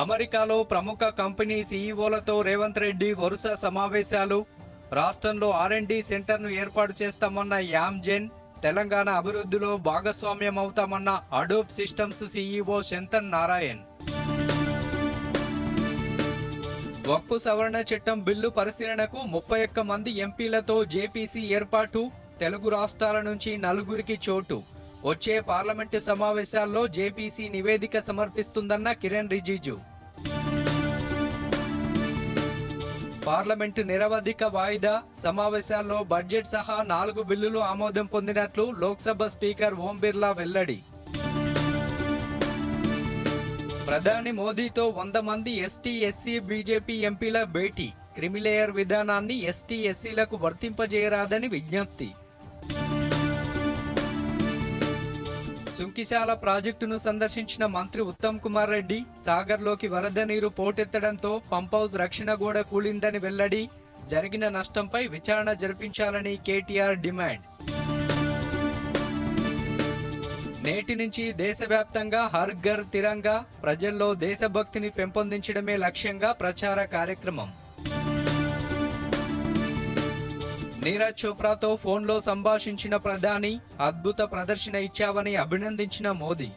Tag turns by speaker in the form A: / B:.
A: అమెరికాలో ప్రముఖ కంపెనీ సీఈఓలతో రేవంత్ రెడ్డి వరుస సమావేశాలు. రాష్ట్రంలో ఆర్ఎండి సెంటర్ను ఏర్పాటు చేస్తామన్న యామ్జెన్ తెలంగాణ అభివృద్ధిలో భాగస్వామ్యం అవుతామన్న Adobe Systems CEO Shantan Narayen. Waqf సవరణ చట్టం బిల్లు పరిశీలనకు ముప్పై ఒక్క మంది ఎంపీలతో జేపీసీ ఏర్పాటు తెలుగు రాష్ట్రాల నుంచి నలుగురికి చోటు. వచ్చే పార్లమెంటు సమావేశాల్లో జేపీసీ నివేదిక సమర్పిస్తుందన్న కిరణ్ రిజిజు. పార్లమెంటు నిరవధిక వాయిదా సమావేశాల్లో బడ్జెట్ సహా నాలుగు బిల్లులు ఆమోదం పొందినట్లు లోక్సభ స్పీకర్ ఓం బిర్లా వెల్లడి. ప్రధాని మోదీతో వంద మంది ఎస్టీ ఎస్సీ బీజేపీ ఎంపీల భేటీ. క్రిమిలేయర్ విధానాన్ని ఎస్టీ ఎస్సీలకు వర్తింపజేయరాదని విజ్ఞప్తి. సుంకిశాల ప్రాజెక్టును సందర్శించిన మంత్రి ఉత్తమ్ కుమార్ రెడ్డి సాగర్లోకి వరద నీరు పోటెత్తడంతో పంప్ హౌస్ రక్షణ గోడ కూలిందని వెల్లడి జరిగిన నష్టంపై విచారణ జరిపించాలని కేటీఆర్ డిమాండ్. నేటి నుంచి దేశవ్యాప్తంగా హర్ ఘర్ తిరంగా ప్రజల్లో దేశభక్తిని పెంపొందించడమే లక్ష్యంగా ప్రచార కార్యక్రమం. నీరజ్ చోప్రాతో ఫోన్లో సంభాషించిన ప్రధాని అద్భుత ప్రదర్శన ఇచ్చావని అభినందించిన మోదీ.